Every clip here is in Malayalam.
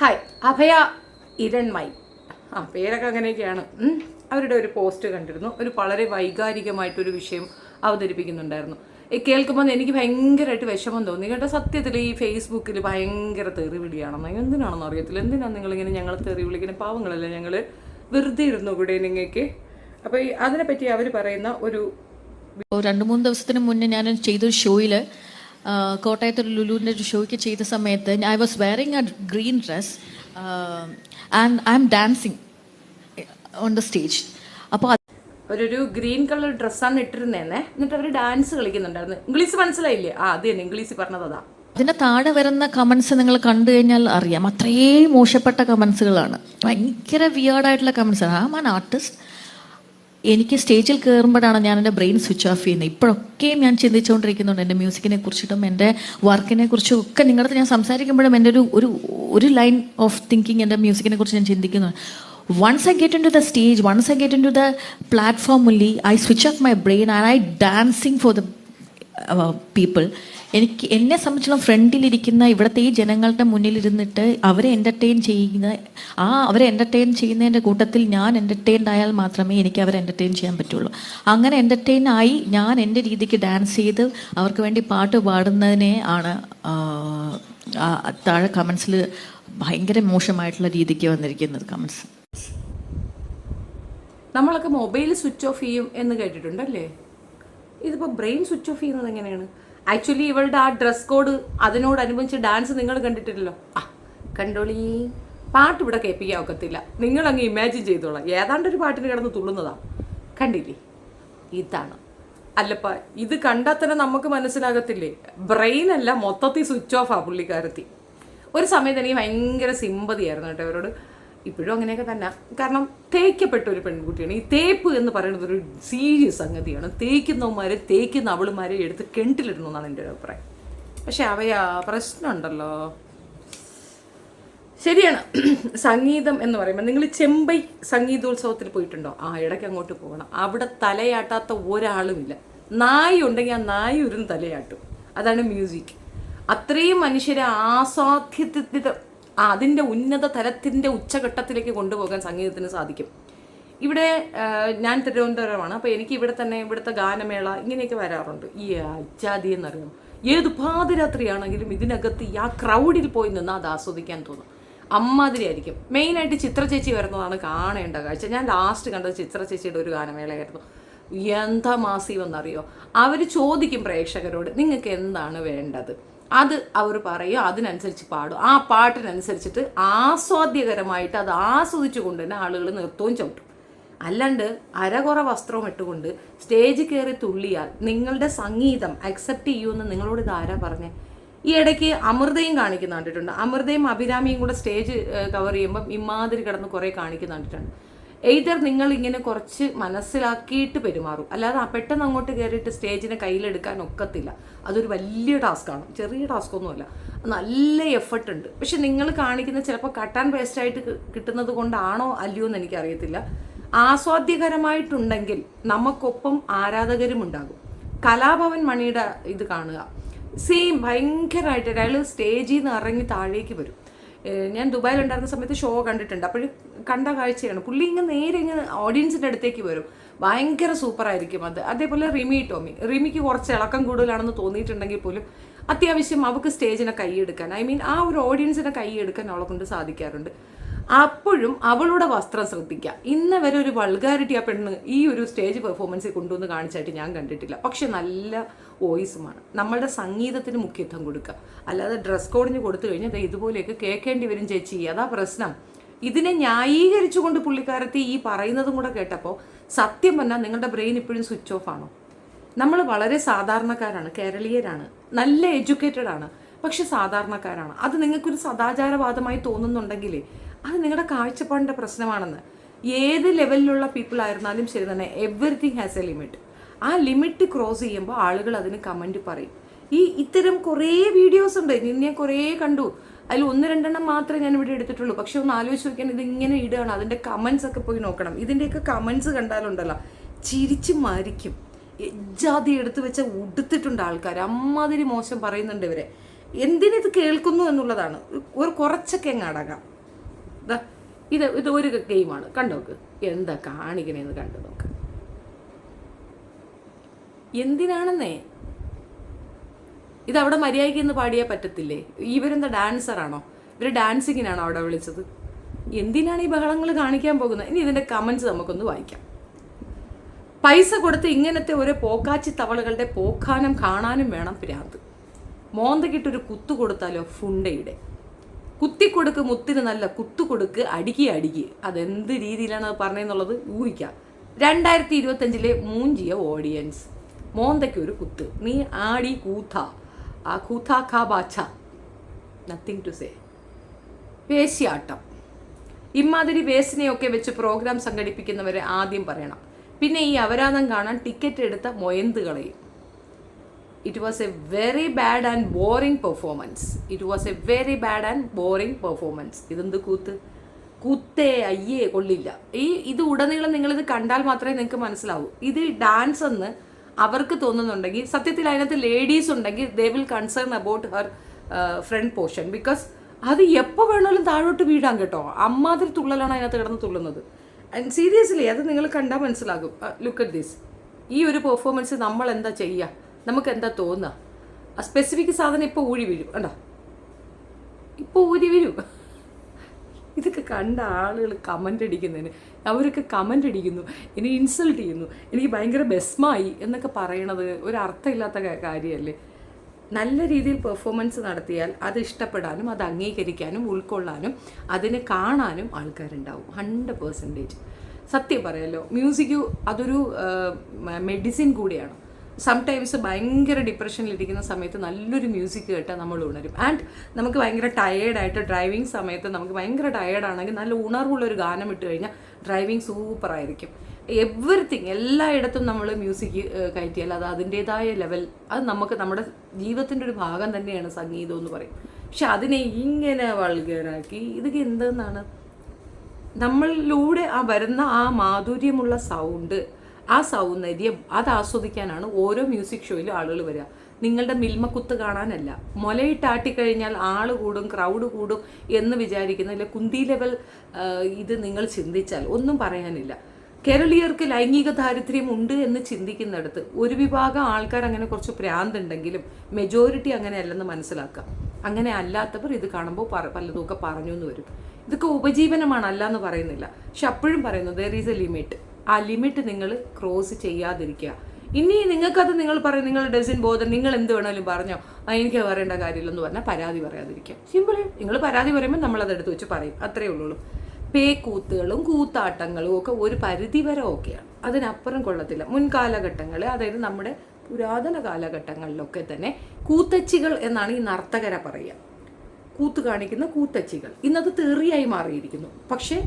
ഹായ് അഭയ ഇരൺമൈ ആ പേരൊക്കെ അങ്ങനെയൊക്കെയാണ്. അവരുടെ ഒരു പോസ്റ്റ് കണ്ടിരുന്നു. ഒരു വളരെ വൈകാരികമായിട്ടൊരു വിഷയം അവതരിപ്പിക്കുന്നുണ്ടായിരുന്നു. ഈ കേൾക്കുമ്പോൾ എനിക്ക് ഭയങ്കരമായിട്ട് വിഷമം തോന്നി. കേട്ടോ സത്യത്തിൽ ഈ ഫേസ്ബുക്കിൽ ഭയങ്കര തെറി വിളിയാണെന്ന് എന്തിനാണെന്ന് അറിയത്തില്ല. എന്തിനാണ് നിങ്ങളിങ്ങനെ ഞങ്ങൾ തെറി വിളിക്കുന്ന പാവങ്ങളല്ലേ ഞങ്ങൾ വെറുതെ ഇരുന്നു കൂടെ നിങ്ങൾക്ക് അപ്പോൾ ഈ അതിനെപ്പറ്റി അവർ പറയുന്ന ഒരു ഒരു രണ്ട് മൂന്ന് ദിവസത്തിന് മുന്നേ ഞാൻ ചെയ്തൊരു ഷോയിൽ കോട്ടയത്ത് ഒരു ലുലുവിന്റെ ഒരു ഷോയ്ക്ക് ചെയ്ത സമയത്ത് I was wearing a green dress and I am dancing on the stage അപ്പോൾ ഒരു ഗ്രീൻ കളർ ഡ്രസ്സാണ് ഇട്ടിരുന്നേന്നെ. എന്നിട്ട് അവർ ഡാൻസ് കളിക്കുന്നുണ്ടായിരുന്നു. ഇംഗ്ലീഷ് മനസ്സിലായില്ലേ? ആ അത് തന്നെ. ഇംഗ്ലീഷ് പറഞ്ഞത് അതാ. അതിന്റെ താഴെ വരുന്ന കമൻസ് നിങ്ങൾ കണ്ടു കഴിഞ്ഞാൽ അറിയാം. അത്രയും മോശപ്പെട്ട കമൻസുകളാണ് ഭയങ്കര വിയേർഡായിട്ടുള്ള കമൻസാണ് ആണ്. മാൻ ആർട്ടിസ്റ്റ് എനിക്ക് സ്റ്റേജിൽ കയറുമ്പോഴാണ് ഞാൻ എന്റെ ബ്രെയിൻ സ്വിച്ച് ഓഫ് ചെയ്യുന്നത്. ഇപ്പോഴൊക്കെയും ഞാൻ ചിന്തിച്ചുകൊണ്ടിരിക്കുന്നുണ്ട് എന്റെ മ്യൂസിക്കിനെ കുറിച്ചിട്ടും എന്റെ വർക്കിനെ കുറിച്ചും ഒക്കെ. നിങ്ങളുടെ ഞാൻ സംസാരിക്കുമ്പോഴും എന്റെ ഒരു ഒരു ഒരു ലൈൻ ഓഫ് തിങ്കിങ് എന്റെ മ്യൂസിക്കിനെ കുറിച്ച് ഞാൻ ചിന്തിക്കുന്നുണ്ട്. Once I get in to the stage once I get in to the platform only I switch off my brain and I dancing for the people എനിക്ക് എന്നെ സംബന്ധിച്ചിടത്തോളം ഫ്രണ്ടിലിരിക്കുന്ന ഇവിടുത്തെ ഈ ജനങ്ങളുടെ മുന്നിലിരുന്നിട്ട് അവരെ എന്റർടൈൻ ചെയ്യുന്ന ആ അവരെ എന്റർടൈൻ ചെയ്യുന്നതിന്റെ കൂട്ടത്തിൽ ഞാൻ എന്റർടൈൻഡ് ആയാൽ മാത്രമേ എനിക്ക് അവരെ എന്റർടൈൻ ചെയ്യാൻ പറ്റുള്ളൂ. അങ്ങനെ എന്റർടൈൻ ആയി ഞാൻ എന്റെ രീതിക്ക് ഡാൻസ് ചെയ്ത് അവർക്ക് വേണ്ടി പാട്ട് പാടുന്നതിനെ ആണ് താഴെ കമൻസിൽ ഭയങ്കര മോശമായിട്ടുള്ള രീതിക്ക് വന്നിരിക്കുന്നത് കമൻസ് നമ്മളൊക്കെ മൊബൈൽ സ്വിച്ച് ഓഫ് ചെയ്യും എന്ന് കേട്ടിട്ടുണ്ടല്ലേ? ഇതിപ്പോൾ ബ്രെയിൻ സ്വിച്ച് ഓഫ് ചെയ്യുന്നത് എങ്ങനെയാണ്? ആക്ച്വലി ഇവളുടെ ആ ഡ്രസ് കോഡ് അതിനോടനുബന്ധിച്ച് ഡാൻസ് നിങ്ങൾ കണ്ടിട്ടില്ലല്ലോ. ആ കണ്ടോളി. പാട്ട് ഇവിടെ കേൾപ്പിക്കാൻ ഒക്കത്തില്ല. നിങ്ങൾ അങ്ങ് ഇമാജിൻ ചെയ്തോളാം. ഏതാണ്ട് ഒരു പാട്ടിന് കിടന്ന് തുള്ളുന്നതാ. കണ്ടില്ലേ? ഇതാണ്. അല്ലപ്പ ഇത് കണ്ടാൽ തന്നെ നമുക്ക് മനസ്സിലാകത്തില്ലേ? ബ്രെയിൻ അല്ല മൊത്തത്തിൽ സ്വിച്ച് ഓഫ് ആ പുള്ളിക്കാരത്തി. ഒരു സമയത്ത് എനിക്ക് ഭയങ്കര സിമ്പതിയായിരുന്നു കേട്ടോ അവരോട് ഇപ്പോഴും അങ്ങനെയൊക്കെ തന്നെ. കാരണം തേക്കപ്പെട്ട ഒരു പെൺകുട്ടിയാണ്. ഈ തേപ്പ് എന്ന് പറയുന്നത് ഒരു സീരിയസ് സംഗതിയാണ്. തേക്കുന്നവന്മാരെ തേക്കുന്ന അവളുമാരെ എടുത്ത് കിണറ്റിലിടുന്നു എന്നാണ് എന്റെ ഒരു അഭിപ്രായം. പക്ഷെ അവയാ പ്രശ്നമുണ്ടല്ലോ. ശരിയാണ്. സംഗീതം എന്ന് പറയുമ്പോൾ നിങ്ങൾ ചെമ്പൈ സംഗീതോത്സവത്തിൽ പോയിട്ടുണ്ടോ? ആ ഇടയ്ക്ക് അങ്ങോട്ട് പോകണം. അവിടെ തലയാട്ടാത്ത ഒരാളുമില്ല. നായി ഉണ്ടെങ്കിൽ ആ നായി ഒരു തലയാട്ടും. അതാണ് മ്യൂസിക്. അത്രയും മനുഷ്യരെ ആസ്വാദ്യത്തിന്റെ ആ, അതിന്റെ ഉന്നത തലത്തിന്റെ ഉച്ചഘട്ടത്തിലേക്ക് കൊണ്ടുപോകാൻ സംഗീതത്തിന് സാധിക്കും. ഇവിടെ ഞാൻ തിരുവനന്തപുരമാണ്. അപ്പോൾ എനിക്ക് ഇവിടെ തന്നെ ഇവിടുത്തെ ഗാനമേള ഇങ്ങനെയൊക്കെ വരാറുണ്ട്. ഈ അജാതി എന്നറിയാം. ഏത് പാതിരാത്രിയാണെങ്കിലും ഇതിനകത്ത് ഈ ആ ക്രൗഡിൽ പോയി നിന്ന് അത് ആസ്വദിക്കാൻ തോന്നും. അമ്മാതിരിയായിരിക്കും. മെയിനായിട്ട് ചിത്ര ചേച്ചി വരുന്നതാണ് കാണേണ്ട കാഴ്ച. ഞാൻ ലാസ്റ്റ് കണ്ടത് ചിത്ര ചേച്ചിയുടെ ഒരു ഗാനമേളയായിരുന്നു. എന്താ മാസീവെന്നറിയോ അവർ ചോദിക്കും പ്രേക്ഷകരോട് നിങ്ങൾക്ക് എന്താണ് വേണ്ടത്? അത് അവർ പറയും അതിനനുസരിച്ച് പാടും ആ പാട്ടിനനുസരിച്ചിട്ട് ആസ്വാദ്യകരമായിട്ട് അത് ആസ്വദിച്ചു കൊണ്ട് തന്നെ ആളുകൾ നൃത്തവും ചവിട്ടും. അല്ലാണ്ട് അരകുറ വസ്ത്രവും ഇട്ടുകൊണ്ട് സ്റ്റേജ് കയറി തുള്ളിയാൽ നിങ്ങളുടെ സംഗീതം അക്സെപ്റ്റ് ചെയ്യുമെന്ന് നിങ്ങളോട് ഇത് ആരാ പറഞ്ഞേ? ഈ ഇടയ്ക്ക് അമൃതയും കാണിക്കുന്ന കണ്ടിട്ടുണ്ട്. അമൃതയും അഭിരാമിയും കൂടെ സ്റ്റേജ് കവർ ചെയ്യുമ്പം ഇമാതിരി കിടന്ന് കുറേ കാണിക്കുന്ന കണ്ടിട്ടുണ്ട്. എയ്തർ നിങ്ങൾ ഇങ്ങനെ കുറച്ച് മനസ്സിലാക്കിയിട്ട് പെരുമാറും. അല്ലാതെ പെട്ടെന്ന് അങ്ങോട്ട് കയറിയിട്ട് സ്റ്റേജിനെ കയ്യിലെടുക്കാൻ ഒക്കത്തില്ല. അതൊരു വലിയ ടാസ്ക്കാണ് ചെറിയ ടാസ്ക് ഒന്നുമല്ല. നല്ല എഫർട്ട് ഉണ്ട്. പക്ഷെ നിങ്ങൾ കാണിക്കുന്ന ചിലപ്പോൾ കട്ട് ആൻഡ് പേസ്റ്റ് ആയിട്ട് കിട്ടുന്നത് കൊണ്ടാണോ അല്ലയോ എന്ന് എനിക്കറിയത്തില്ല. ആസ്വാദ്യകരമായിട്ടുണ്ടെങ്കിൽ നമുക്കൊപ്പം ആരാധകരും ഉണ്ടാകും. കലാഭവൻ മണിയുടെ ഇത് കാണുക. സെയിം ഭയങ്കരമായിട്ട് അയാൾ സ്റ്റേജിൽ നിന്ന് ഇറങ്ങി താഴേക്ക് വരും. ഞാൻ ദുബായിൽ ദുബായിലുണ്ടായിരുന്ന സമയത്ത് ഷോ കണ്ടിട്ടുണ്ട്. അപ്പോഴും കണ്ട കാഴ്ചയാണ്. പുള്ളി ഇങ്ങനെ നേരെ ഇങ്ങനെ ഓഡിയൻസിന്റെ അടുത്തേക്ക് വരും. ഭയങ്കര സൂപ്പറായിരിക്കും അത്. അതേപോലെ റിമി ടോമി. റിമിക്ക് കുറച്ച് ഇളക്കം കൂടുതലാണെന്ന് തോന്നിയിട്ടുണ്ടെങ്കിൽ പോലും അത്യാവശ്യം അവൾക്ക് സ്റ്റേജിനെ കൈയെടുക്കാൻ ഐ മീൻ ആ ഒരു ഓഡിയൻസിനെ കൈയെടുക്കാൻ അവളെ കൊണ്ട് സാധിക്കാറുണ്ട്. അപ്പോഴും അവളുടെ വസ്ത്രം ശ്രദ്ധിക്കുക. ഇന്ന് വരെ ഒരു വൾഗാരിറ്റി ആ പെണ്ണ് ഈ ഒരു സ്റ്റേജ് പെർഫോമൻസിൽ കൊണ്ടുവന്ന് കാണിച്ചായിട്ട് ഞാൻ കണ്ടിട്ടില്ല. പക്ഷെ നല്ല വോയിസുമാണ് നമ്മളുടെ സംഗീതത്തിന് മുഖ്യത്വം കൊടുക്കുക. അല്ലാതെ ഡ്രസ് കോഡിന് കൊടുത്തു കഴിഞ്ഞാൽ ഇതുപോലെയൊക്കെ കേൾക്കേണ്ടി വരും ചേച്ചി. അതാ പ്രശ്നം. ഇതിനെ ന്യായീകരിച്ചുകൊണ്ട് പുള്ളിക്കാരത്തി ഈ പറയുന്നതും കൂടെ കേട്ടപ്പോൾ സത്യം പറഞ്ഞാൽ നിങ്ങളുടെ ബ്രെയിൻ ഇപ്പോഴും സ്വിച്ച് ഓഫ് ആണോ? നമ്മൾ വളരെ സാധാരണക്കാരാണ് കേരളീയരാണ് നല്ല എഡ്യൂക്കേറ്റഡ് ആണ്. പക്ഷെ സാധാരണക്കാരാണ്. അത് നിങ്ങൾക്കൊരു സദാചാരവാദമായി തോന്നുന്നുണ്ടെങ്കിലേ അത് നിങ്ങളുടെ കാഴ്ചപ്പാടിന്റെ പ്രശ്നമാണെന്ന്. ഏത് ലെവലിലുള്ള പീപ്പിൾ ആയിരുന്നാലും ശരി തന്നെ എവറിഥിങ് ഹാസ് എ ലിമിറ്റ് ആ ലിമിറ്റ് ക്രോസ് ചെയ്യുമ്പോൾ ആളുകൾ അതിന് കമന്റ് പറയും. ഈ ഇത്തരം കുറേ വീഡിയോസ് ഉണ്ട്. ഞാൻ കുറേ കണ്ടു. അതിൽ ഒന്ന് രണ്ടെണ്ണം മാത്രമേ ഞാൻ ഇവിടെ എടുത്തിട്ടുള്ളൂ. പക്ഷെ ഒന്ന് ആലോചിച്ച് നോക്കിയാൽ ഇത് ഇങ്ങനെ ഇടുകയാണ്. അതിന്റെ കമൻസ് ഒക്കെ പോയി നോക്കണം. ഇതിന്റെയൊക്കെ കമൻസ് കണ്ടാലുണ്ടല്ലോ. ചിരിച്ച് മരിക്കും. ജാതി എടുത്തു വെച്ച ഉടുത്തിട്ടുണ്ട് ആൾക്കാർ അമ്മാതിരി മോശം പറയുന്നുണ്ട് ഇവരെ. എന്തിനിത് കേൾക്കുന്നു എന്നുള്ളതാണ്. ഒരു കുറച്ചൊക്കെ അങ്ങ് അടങ്ങാം. ഇത് ഇത് ഒരു ഗെയിമാണ്. കണ്ടോക്ക് എന്താ കാണിക്കണേന്ന് കണ്ടു നോക്ക്. എന്തിനാണെന്നേ? ഇത് മര്യാദയ്ക്ക് ഇന്ന് പാടിയാൽ പറ്റത്തില്ലേ? ഇവരെന്താ ഡാൻസറാണോ? ഇവർ ഡാൻസിങ്ങിനാണോ അവിടെ വിളിച്ചത്? എന്തിനാണ് ഈ ബഹളങ്ങൾ കാണിക്കാൻ പോകുന്നത്? ഇനി ഇതിന്റെ കമൻസ് നമുക്കൊന്ന് വായിക്കാം. പൈസ കൊടുത്ത് ഇങ്ങനത്തെ ഒരു പോക്കാച്ചി തവളകളുടെ പോക്കാനം കാണാനും വേണം പ്രാന്ത്. മോന്തക്കിട്ടൊരു കുത്തു കൊടുത്താലോ ഫുണ്ടയുടെ? കുത്തിക്കൊടുക്ക് മുത്തിന് നല്ല കുത്തുകൊടുക്ക് കൊടുക്ക് അടുക്കി അടിക്കി. അതെന്ത് രീതിയിലാണ് അത് പറഞ്ഞതെന്നുള്ളത് ഊഹിക്കാം. രണ്ടായിരത്തി ഇരുപത്തഞ്ചിലെ മൂഞ്ചിയ ഓഡിയൻസ്. മോന്തയ്ക്ക് ഒരു കുത്ത്. നീ ആടി കൂത്ത. ആ കൂത്ത കാ ബാച്ച. നത്തിങ് ടു സേ പേശിയാട്ടം ഇമാതിരി വേസിനെയൊക്കെ വെച്ച് പ്രോഗ്രാം സംഘടിപ്പിക്കുന്നവരെ ആദ്യം പറയണം. പിന്നെ ഈ അവരാധം കാണാൻ ടിക്കറ്റ് എടുത്ത മൊയന്തുകളെയും. It was a very bad and boring performance it was a very bad and boring performance ഇതെന്ത് കൂത്ത്? കൂത്തേ അയ്യേ കൊള്ളില്ല. ഈ ഇത് ഉടനീളം നിങ്ങളിത് കണ്ടാൽ മാത്രമേ നിങ്ങൾക്ക് മനസ്സിലാവൂ. ഇത് ഡാൻസ് എന്ന് അവർക്ക് തോന്നുന്നുണ്ടെങ്കിൽ സത്യത്തിൽ അതിനകത്ത് ലേഡീസ് ഉണ്ടെങ്കിൽ they will concern about her front portion because അത് എപ്പോൾ വേണമെങ്കിലും താഴോട്ട് വീഴാൻ കേട്ടോ. അമ്മാതിരി തുള്ളലാണ് അതിനകത്ത് കിടന്ന് തുള്ളുന്നത്. ആൻഡ് സീരിയസ്ലി അത് നിങ്ങൾ കണ്ടാൽ മനസ്സിലാകും. ലുക്ക് അറ്റ് ദിസ് ഈ ഒരു പെർഫോമൻസ് നമ്മൾ എന്താ ചെയ്യുക നമുക്ക് എന്താ തോന്നുക? ആ സ്പെസിഫിക് സാധനം ഇപ്പോൾ ഊഴി വീഴും. കണ്ടോ? ഇപ്പോൾ ഊരി വരും ഇതൊക്കെ കണ്ട ആളുകൾ കമന്റ് അടിക്കുന്നതിന്. അവരൊക്കെ കമന്റ് അടിക്കുന്നു. എന്നെ ഇൻസൾട്ട് ചെയ്യുന്നു. എനിക്ക് ഭയങ്കര ബെസ്മായി എന്നൊക്കെ പറയണത് ഒരു അർത്ഥമില്ലാത്ത കാര്യമല്ലേ? നല്ല രീതിയിൽ പെർഫോമൻസ് നടത്തിയാൽ അത് ഇഷ്ടപ്പെടാനും അത് അംഗീകരിക്കാനും ഉൾക്കൊള്ളാനും അതിനെ കാണാനും ആൾക്കാരുണ്ടാവും. ഹൺഡ്രഡ് പെർസെന്റേജ് സത്യം പറയാലോ മ്യൂസിക് അതൊരു മെഡിസിൻ കൂടിയാണ്. സംടൈംസ് ഭയങ്കര ഡിപ്രഷനിലിരിക്കുന്ന സമയത്ത് നല്ലൊരു മ്യൂസിക് കേട്ടാൽ നമ്മൾ ഉണരും. ആൻഡ് നമുക്ക് ഭയങ്കര ടയേർഡായിട്ട് ഡ്രൈവിംഗ് സമയത്ത് നമുക്ക് ഭയങ്കര ടയേർഡാണെങ്കിൽ നല്ല ഉണർവുള്ള ഒരു ഗാനം ഇട്ട് കഴിഞ്ഞാൽ ഡ്രൈവിംഗ് സൂപ്പറായിരിക്കും എവറിത്തിങ് എല്ലായിടത്തും നമ്മൾ മ്യൂസിക് കയറ്റിയാൽ അത് അതിന്റെതായ ലെവൽ അത് നമുക്ക് നമ്മുടെ ജീവിതത്തിന്റെ ഒരു ഭാഗം തന്നെയാണ് സംഗീതം എന്ന് പറയും. പക്ഷെ അതിനെ ഇങ്ങനെ വൾഗറാക്കി ഇതൊക്കെ എന്തെന്നാണ്? നമ്മളിലൂടെ ആ വരുന്ന ആ മാധുര്യമുള്ള സൗണ്ട് ആ സൗന്ദര്യം അത് ആസ്വദിക്കാനാണ് ഓരോ മ്യൂസിക് ഷോയിലും ആളുകൾ വരിക. നിങ്ങളുടെ മിൽമക്കുത്ത് കാണാനല്ല. മുലയിട്ടാട്ടിക്കഴിഞ്ഞാൽ ആൾ കൂടും ക്രൗഡ് കൂടും എന്ന് വിചാരിക്കുന്ന അല്ലെ കുന്തി ലെവൽ ഇത് നിങ്ങൾ ചിന്തിച്ചാൽ ഒന്നും പറയാനില്ല. കേരളീയർക്ക് ലൈംഗിക ദാരിദ്ര്യം ഉണ്ട് എന്ന് ചിന്തിക്കുന്നിടത്ത് ഒരു വിഭാഗം ആൾക്കാർ അങ്ങനെ കുറച്ച് പ്രാന്തുണ്ടെങ്കിലും മെജോറിറ്റി അങ്ങനെയല്ലെന്ന് മനസ്സിലാക്കുക. അങ്ങനെ അല്ലാത്തവർ ഇത് കാണുമ്പോൾ പറ പലതുമൊക്കെ പറഞ്ഞു എന്ന് വരും. ഇതൊക്കെ ഉപജീവനമാണ് അല്ല എന്ന് പറയുന്നില്ല. പക്ഷെ അപ്പോഴും പറയുന്നു ദർ ഈസ് എ ലിമിറ്റ് ആ ലിമിറ്റ് നിങ്ങൾ ക്രോസ് ചെയ്യാതിരിക്കുക. ഇനി നിങ്ങൾക്കത് നിങ്ങൾ പറയും നിങ്ങൾ ഡസിൻ ബോധം നിങ്ങൾ എന്ത് വേണമെങ്കിലും പറഞ്ഞോ. എനിക്ക് പറയേണ്ട കാര്യമില്ലെന്ന് പറഞ്ഞാൽ പരാതി പറയാതിരിക്കുക. സിമ്പിൾ നിങ്ങൾ പരാതി പറയുമ്പോൾ നമ്മളത് എടുത്ത് വെച്ച് പറയും. അത്രേ ഉള്ളൂ. പേക്കൂത്തുകളും കൂത്താട്ടങ്ങളും ഒക്കെ ഒരു പരിധി വരെ ഓക്കെയാണ് അതിനപ്പുറം കൊള്ളത്തില്ല. മുൻകാലഘട്ടങ്ങളിൽ അതായത് നമ്മുടെ പുരാതന കാലഘട്ടങ്ങളിലൊക്കെ തന്നെ കൂത്തച്ചികൾ എന്നാണ് ഈ നർത്തകരെ പറയുക. കൂത്ത് കാണിക്കുന്ന കൂത്തച്ചികൾ. ഇന്നത് തെറിയായി മാറിയിരിക്കുന്നു. പക്ഷേ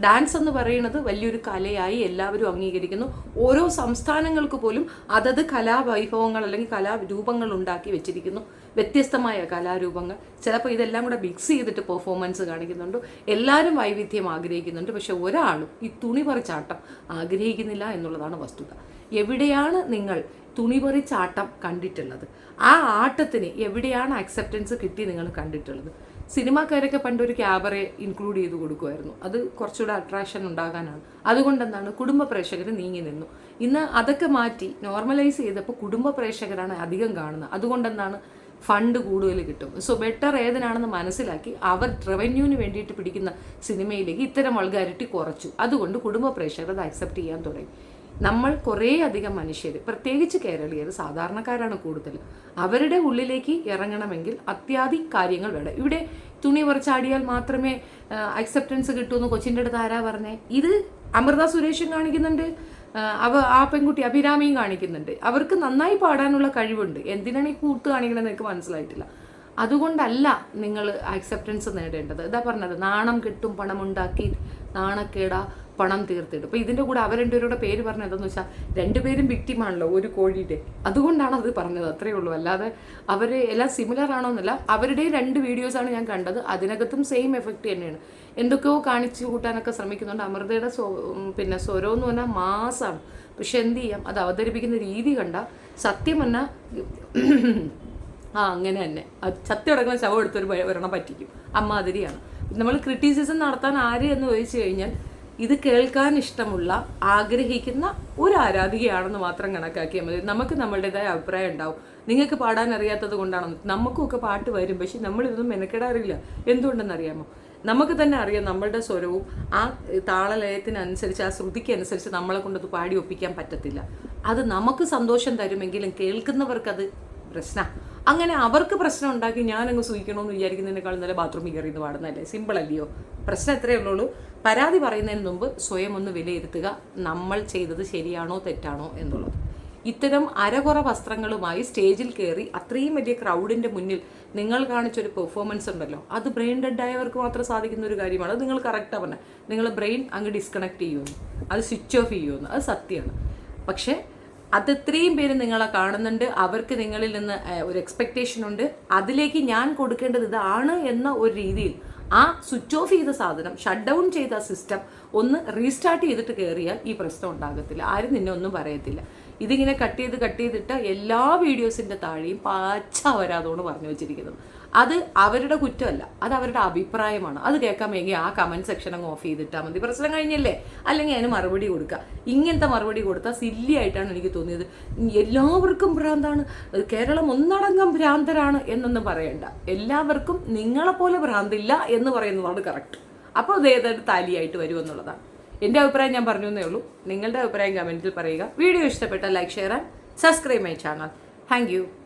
ഡാൻസ് എന്ന് പറയുന്നത് വലിയൊരു കലയായി എല്ലാവരും അംഗീകരിക്കുന്നു. ഓരോ സംസ്ഥാനങ്ങൾക്ക് പോലും അതത് കലാവൈഭവങ്ങൾ അല്ലെങ്കിൽ കലാരൂപങ്ങൾ ഉണ്ടാക്കി വെച്ചിരിക്കുന്നു. വ്യത്യസ്തമായ കലാരൂപങ്ങൾ. ചിലപ്പോൾ ഇതെല്ലാം കൂടെ മിക്സ് ചെയ്തിട്ട് പെർഫോമൻസ് കാണിക്കുന്നുണ്ട്. എല്ലാവരും വൈവിധ്യം ആഗ്രഹിക്കുന്നുണ്ട്. പക്ഷെ ഒരാളും ഈ തുണി പറിച്ചാട്ടം ആഗ്രഹിക്കുന്നില്ല എന്നുള്ളതാണ് വസ്തുത. എവിടെയാണ് നിങ്ങൾ തുണിപറിച്ചാട്ടം കണ്ടിട്ടുള്ളത്? ആ ആട്ടത്തിന് എവിടെയാണ് അക്സെപ്റ്റൻസ് കിട്ടി നിങ്ങൾ കണ്ടിട്ടുള്ളത്? സിനിമാക്കാരൊക്കെ പണ്ടൊരു ക്യാബറെ ഇൻക്ലൂഡ് ചെയ്ത് കൊടുക്കുമായിരുന്നു. അത് കുറച്ചുകൂടെ അട്രാക്ഷൻ ഉണ്ടാകാനാണ്. അതുകൊണ്ടെന്താണ് കുടുംബ പ്രേക്ഷകർ നീങ്ങി നിന്നു. ഇന്ന് അതൊക്കെ മാറ്റി നോർമലൈസ് ചെയ്തപ്പോൾ കുടുംബ പ്രേക്ഷകരാണ് അധികം കാണുന്നത്. അതുകൊണ്ടെന്താണ് ഫണ്ട് കൂടുതൽ കിട്ടും. സോ ബെറ്റർ ഏതിനാണെന്ന് മനസ്സിലാക്കി അവർ റവന്യൂവിന് വേണ്ടിയിട്ട് പിടിക്കുന്ന സിനിമയിലേക്ക് ഇത്തരം വൾഗാരിറ്റി കുറച്ചു. അതുകൊണ്ട് കുടുംബ പ്രേക്ഷകർ അത് അക്സെപ്റ്റ് ചെയ്യാൻ തുടങ്ങി. നമ്മൾ കുറേ അധികം മനുഷ്യർ പ്രത്യേകിച്ച് കേരളീയർ സാധാരണക്കാരാണ് കൂടുതൽ. അവരുടെ ഉള്ളിലേക്ക് ഇറങ്ങണമെങ്കിൽ അത്യാധി കാര്യങ്ങൾ വേണം. ഇവിടെ തുണി കുറച്ചാടിയാൽ മാത്രമേ അക്സെപ്റ്റൻസ് കിട്ടൂ എന്ന് കൊച്ചിന്റെ അടുത്ത് ആരാ പറഞ്ഞേ? ഇത് അമൃത സുരേഷും കാണിക്കുന്നുണ്ട്. അവ ആ പെൺകുട്ടി അഭിരാമിയും കാണിക്കുന്നുണ്ട്. അവർക്ക് നന്നായി പാടാനുള്ള കഴിവുണ്ട്. എന്തിനാണ് ഈ കൂത്ത് കാണിക്കണമെന്ന് എനിക്ക് മനസ്സിലായിട്ടില്ല. അതുകൊണ്ടല്ല നിങ്ങൾ അക്സെപ്റ്റൻസ് നേടേണ്ടത്. ഇതാ പറഞ്ഞത് നാണം കിട്ടും പണമുണ്ടാക്കി നാണക്കേട. പണം തീർത്തിടും അപ്പോൾ ഇതിന്റെ കൂടെ അവർ പേര് പറഞ്ഞത് എന്താന്ന് വെച്ചാൽ രണ്ടുപേരും വിക്ടിമാണല്ലോ ഒരു കോഴിയുടെ. അതുകൊണ്ടാണ് അത് പറഞ്ഞത് അത്രയേ ഉള്ളൂ. അല്ലാതെ അവർ എല്ലാം സിമിലർ ആണോ എന്നല്ല അവരുടെ രണ്ട് വീഡിയോസ് ആണ് ഞാൻ കണ്ടത്. അതിനകത്തും സെയിം എഫക്റ്റ് തന്നെയാണ്. എന്തൊക്കെയോ കാണിച്ചു കൂട്ടാനൊക്കെ ശ്രമിക്കുന്നുണ്ട്. അമൃതയുടെ സ്വ പിന്നെ സ്വരം എന്ന് പറഞ്ഞാൽ മാസാണ്. പക്ഷെ എന്ത് ചെയ്യാം? അത് അവതരിപ്പിക്കുന്ന രീതി കണ്ട സത്യം പറഞ്ഞാൽ ആ അങ്ങനെ തന്നെ. അത് ചത്തി അടക്കുന്ന ശവം എടുത്തൊരു വരണം പറ്റിക്കും. അമ്മാതിരിയാണ്. നമ്മൾ ക്രിറ്റിസിസം നടത്താൻ ആര് എന്ന് ചോദിച്ചു കഴിഞ്ഞാൽ ഇത് കേൾക്കാൻ ഇഷ്ടമുള്ള ആഗ്രഹിക്കുന്ന ഒരു ആരാധികയാണെന്ന് മാത്രം കണക്കാക്കിയാൽ മതി. നമുക്ക് നമ്മളുടേതായ അഭിപ്രായം ഉണ്ടാവും. നിങ്ങൾക്ക് പാടാൻ അറിയാത്തത് കൊണ്ടാണ്? നമുക്കൊക്കെ പാട്ട് വരും. പക്ഷെ നമ്മളിതൊന്നും മെനക്കെടാറില്ല. എന്തുകൊണ്ടെന്നറിയാമോ നമുക്ക് തന്നെ അറിയാം നമ്മളുടെ സ്വരവും ആ താളലയത്തിനനുസരിച്ച് ആ ശ്രുതിക്ക് അനുസരിച്ച് നമ്മളെ കൊണ്ടത് പാടി ഒപ്പിക്കാൻ പറ്റത്തില്ല. അത് നമുക്ക് സന്തോഷം തരുമെങ്കിലും കേൾക്കുന്നവർക്കത് പ്രശ്ന. അങ്ങനെ അവർക്ക് പ്രശ്നം ഉണ്ടാക്കി ഞാനങ്ങ് സൂഹിക്കണമെന്ന് വിചാരിക്കുന്നതിനേക്കാൾ നല്ല ബാത്റൂമിൽ കയറി എന്ന് പാടുന്നതല്ലേ? സിമ്പിൾ അല്ലയോ പ്രശ്നം എത്രയേ ഉള്ളൂ. പരാതി പറയുന്നതിന് മുമ്പ് സ്വയം ഒന്ന് വിലയിരുത്തുക നമ്മൾ ചെയ്തത് ശരിയാണോ തെറ്റാണോ എന്നുള്ളത്. ഇത്തരം അരകുറ വസ്ത്രങ്ങളുമായി സ്റ്റേജിൽ കയറി അത്രയും വലിയ ക്രൗഡിന്റെ മുന്നിൽ നിങ്ങൾ കാണിച്ചൊരു പെർഫോമൻസ് ഉണ്ടല്ലോ അത് ബ്രെയിൻ ഡെഡ് ആയവർക്ക് മാത്രം സാധിക്കുന്ന ഒരു കാര്യമാണ്. അത് നിങ്ങൾ കറക്റ്റാണ് പറഞ്ഞത് നിങ്ങൾ ബ്രെയിൻ അങ്ങ് ഡിസ്കണക്ട് ചെയ്യുമെന്ന് അത് സ്വിച്ച് ഓഫ് ചെയ്യുമെന്ന് അത് സത്യമാണ്. പക്ഷേ അത് ഇത്രയും പേര് നിങ്ങളെ കാണുന്നുണ്ട്. അവർക്ക് നിങ്ങളിൽ നിന്ന് ഒരു എക്സ്പെക്റ്റേഷൻ ഉണ്ട്. അതിലേക്ക് ഞാൻ കൊടുക്കേണ്ടത് ഇതാണ് എന്ന ഒരു രീതിയിൽ ആ സ്വിച്ച് ഓഫ് ചെയ്ത സാധനം ഷട്ട് ഡൗൺ ചെയ്ത സിസ്റ്റം ഒന്ന് റീസ്റ്റാർട്ട് ചെയ്തിട്ട് കയറിയാൽ ഈ പ്രശ്നം ഉണ്ടാകത്തില്ല. ആരും നിന്നെ ഒന്നും പറയത്തില്ല. ഇതിങ്ങനെ കട്ട് ചെയ്ത് കട്ട് ചെയ്തിട്ട് എല്ലാ വീഡിയോസിന്റെ താഴെയും പാച്ച വരാതോണ്ട് പറഞ്ഞു വെച്ചിരിക്കുന്നത് അത് അവരുടെ കുറ്റമല്ല അത് അവരുടെ അഭിപ്രായമാണ്. അത് കേൾക്കാൻ വേണ്ടി ആ കമന്റ് സെക്ഷൻ അങ്ങ് ഓഫ് ചെയ്തിട്ടാൽ മതി. പ്രശ്നം കഴിഞ്ഞല്ലേ? അല്ലെങ്കിൽ അതിന് മറുപടി കൊടുക്കുക. ഇങ്ങനത്തെ മറുപടി കൊടുത്താൽ സില്ലി ആയിട്ടാണ് എനിക്ക് തോന്നിയത്. എല്ലാവർക്കും ഭ്രാന്താണ്. കേരളം ഒന്നടങ്കം ഭ്രാന്തരാണ് എന്നൊന്നും പറയണ്ട. എല്ലാവർക്കും നിങ്ങളെപ്പോലെ ഭ്രാന്തില്ല എന്ന് പറയുന്നതാണ് കറക്റ്റ് അപ്പോൾ അത് ഏതായിട്ട് താലിയായിട്ട് വരുമെന്നുള്ളതാണ് എന്റെ അഭിപ്രായം ഞാൻ പറഞ്ഞു എന്നേ ഉള്ളൂ. നിങ്ങളുടെ അഭിപ്രായം കമന്റിൽ പറയുക. വീഡിയോ ഇഷ്ടപ്പെട്ടാൽ like share and subscribe my channel thank